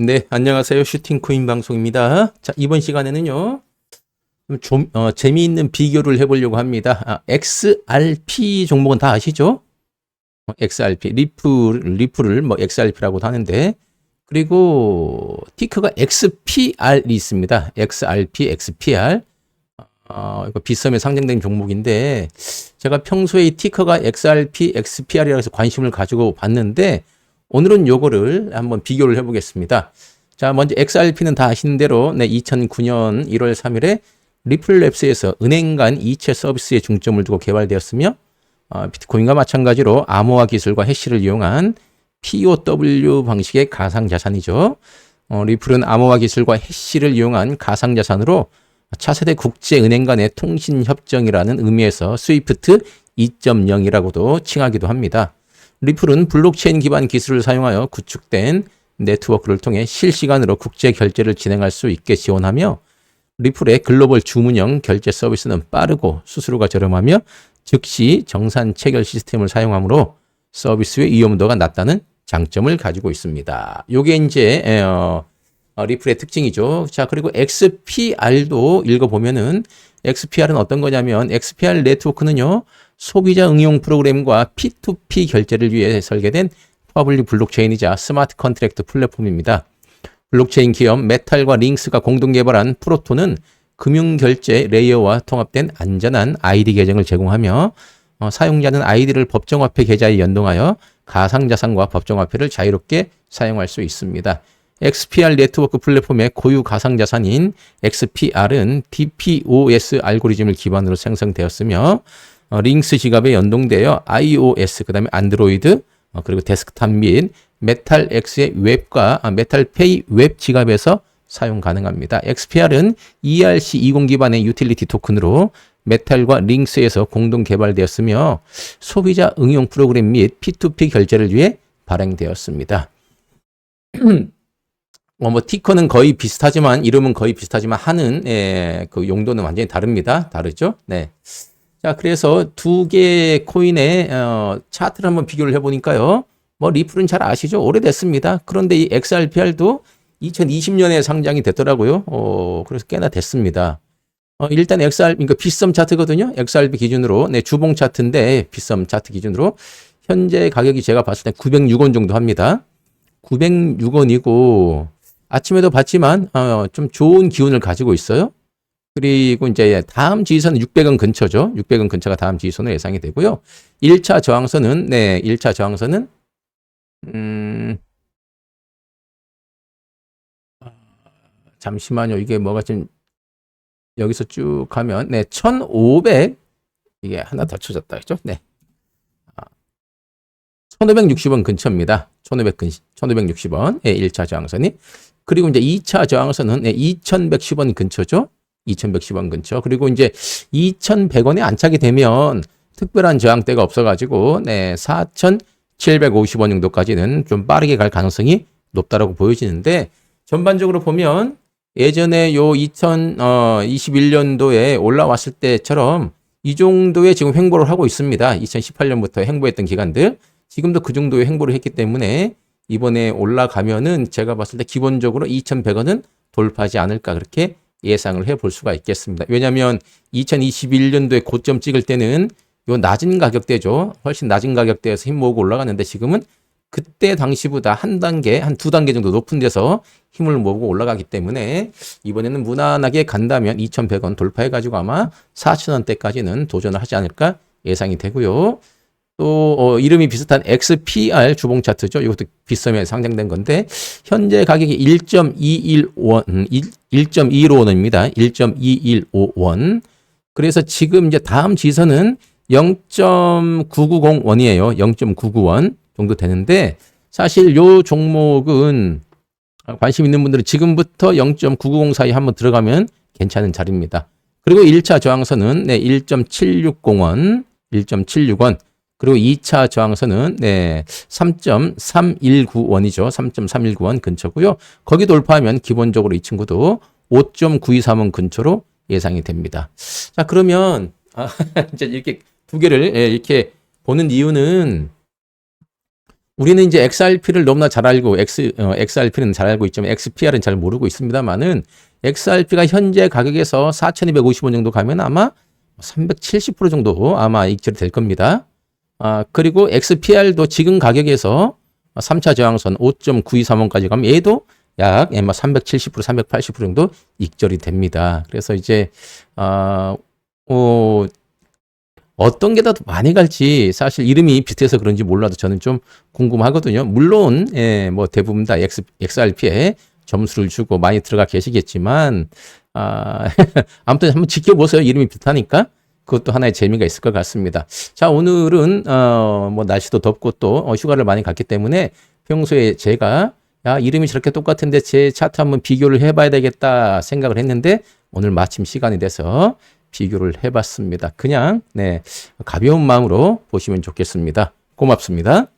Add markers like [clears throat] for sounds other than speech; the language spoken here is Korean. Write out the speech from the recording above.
네, 안녕하세요. 슈팅 코인 방송입니다. 자, 이번 시간에는요. 좀 어, 재미있는 비교를 해보려고 합니다. 아, XRP 종목은 다 아시죠? 어, XRP 리프 리프를 뭐 XRP라고도 하는데 그리고 티커가 XPR이 있습니다. XRP, XPR. 어, 이거 비썸에 상장된 종목인데 제가 평소에 이 티커가 XRP, XPR이라고 해서 관심을 가지고 봤는데 오늘은 요거를 한번 비교를 해보겠습니다. 자, 먼저 XRP는 다 아시는 대로 네, 2009년 1월 3일에 리플랩스에서 은행 간 이체 서비스에 중점을 두고 개발되었으며 어, 비트코인과 마찬가지로 암호화 기술과 해시를 이용한 POW 방식의 가상자산이죠. 어, 리플은 암호화 기술과 해시를 이용한 가상자산으로 차세대 국제은행 간의 통신협정이라는 의미에서 스위프트 2.0이라고도 칭하기도 합니다. 리플은 블록체인 기반 기술을 사용하여 구축된 네트워크를 통해 실시간으로 국제 결제를 진행할 수 있게 지원하며 리플의 글로벌 주문형 결제 서비스는 빠르고 수수료가 저렴하며 즉시 정산 체결 시스템을 사용하므로 서비스의 위험도가 낮다는 장점을 가지고 있습니다. 요게 이제 어, 어, 리플의 특징이죠. 자, 그리고 XPR도 읽어보면은 XPR은 어떤 거냐면 XPR 네트워크는요, 소비자 응용 프로그램과 P2P 결제를 위해 설계된 퍼블릭 블록체인이자 스마트 컨트랙트 플랫폼입니다. 블록체인 기업 메탈과 링스가 공동 개발한 프로토는 금융 결제 레이어와 통합된 안전한 아이디 계정을 제공하며 어, 사용자는 아이디를 법정화폐 계좌에 연동하여 가상자산과 법정화폐를 자유롭게 사용할 수 있습니다. XPR 네트워크 플랫폼의 고유 가상자산인 XPR은 DPoS 알고리즘을 기반으로 생성되었으며 어, 링스 지갑에 연동되어 iOS 그 다음에 안드로이드 어, 그리고 데스크탑 및 메탈 X의 웹과 아, 메탈 페이 웹 지갑에서 사용 가능합니다. XPR은 ERC20 기반의 유틸리티 토큰으로 메탈과 링스에서 공동 개발되었으며 소비자 응용 프로그램 및 P2P 결제를 위해 발행되었습니다. 어, [clears throat] 뭐 티커는 거의 비슷하지만 이름은 거의 비슷하지만 하는 예, 그 용도는 완전히 다릅니다. 다르죠? 네. 자, 그래서 두 개의 코인의 어, 차트를 한번 비교를 해보니까요. 뭐 리플은 잘 아시죠? 오래됐습니다. 그런데 이 XRPR도 2020년에 상장이 됐더라고요. 어, 그래서 꽤나 됐습니다. 어, 일단 XR, 그러니까 비썸 차트거든요. XRP 기준으로. 네, 주봉 차트인데 비썸 차트 기준으로 현재 가격이 제가 봤을 때 906원 정도 합니다. 906원이고 아침에도 봤지만 어, 좀 좋은 기운을 가지고 있어요. 그리고 이제 다음 지지선은 600원 근처죠. 600원 근처가 다음 지지선으로 예상이 되고요. 1차 저항선은 네, 1차 저항선은 음 아, 잠시만요. 이게 뭐가 좀 여기서 쭉 가면 네, 1,500 이게 하나 더 쳐졌다 했죠? 네. 1,560원 근처입니다. 1,500 근 1,560원. 예, 1차 저항선이. 그리고 이제 2차 저항선은 네, 2,110원 근처죠. 2,110원 근처. 그리고 이제 2,100원에 안착이 되면 특별한 저항대가 없어가지고 네, 4,750원 정도까지는 좀 빠르게 갈 가능성이 높다라고 보여지는데 전반적으로 보면 예전에 요 2021년도에 올라왔을 때처럼 이 정도의 지금 횡보를 하고 있습니다. 2018년부터 횡보했던 기간들. 지금도 그 정도의 횡보를 했기 때문에 이번에 올라가면은 제가 봤을 때 기본적으로 2,100원은 돌파하지 않을까 그렇게 예상을 해볼 수가 있겠습니다. 왜냐하면 2021년도에 고점 찍을 때는 요 낮은 가격대죠. 훨씬 낮은 가격대에서 힘 모으고 올라갔는데 지금은 그때 당시보다 한 단계, 한 두 단계 정도 높은 데서 힘을 모으고 올라가기 때문에 이번에는 무난하게 간다면 2,100원 돌파해가지고 아마 4,000원대까지는 도전을 하지 않을까 예상이 되고요. 또 어, 이름이 비슷한 XPR 주봉 차트죠. 이것도 비썸에 상장된 건데 현재 가격이 1.215원, 1.215원입니다. 1.215원. 그래서 지금 이제 다음 지선은 0.990원이에요. 0.991원 정도 되는데 사실 요 종목은 관심 있는 분들은 지금부터 0.990 사이 한번 들어가면 괜찮은 자리입니다. 그리고 1차 저항선은 네, 1.760원, 1.76원. 그리고 2차 저항선은 네, 3.319원이죠. 3.319원 근처고요. 거기 돌파하면 기본적으로 이 친구도 5.923원 근처로 예상이 됩니다. 자, 그러면 아, [laughs] 이제 이렇게 두 개를 예, 이렇게 보는 이유는 우리는 이제 XRP를 너무나 잘 알고 X 어, XRP는 잘 알고 있지만 XPR은 잘 모르고 있습니다만은 XRP가 현재 가격에서 4,250원 정도 가면 아마 370% 정도 아마 익절이 될 겁니다. 아, 그리고 XPR도 지금 가격에서 3차 저항선 5.923원까지 가면 얘도 약 아마 370% 380% 정도 익절이 됩니다. 그래서 이제 아, 어, 어떤 게 더 많이 갈지 사실 이름이 비슷해서 그런지 몰라도 저는 좀 궁금하거든요. 물론 예, 뭐 대부분 다 X, XRP에 점수를 주고 많이 들어가 계시겠지만 아, [laughs] 아무튼 한번 지켜보세요. 이름이 비슷하니까 그것도 하나의 재미가 있을 것 같습니다. 자, 오늘은 어, 뭐 날씨도 덥고 또 어, 휴가를 많이 갔기 때문에 평소에 제가 야, 이름이 저렇게 똑같은데 제 차트 한번 비교를 해봐야 되겠다 생각을 했는데 오늘 마침 시간이 돼서 비교를 해봤습니다. 그냥 네 가벼운 마음으로 보시면 좋겠습니다. 고맙습니다.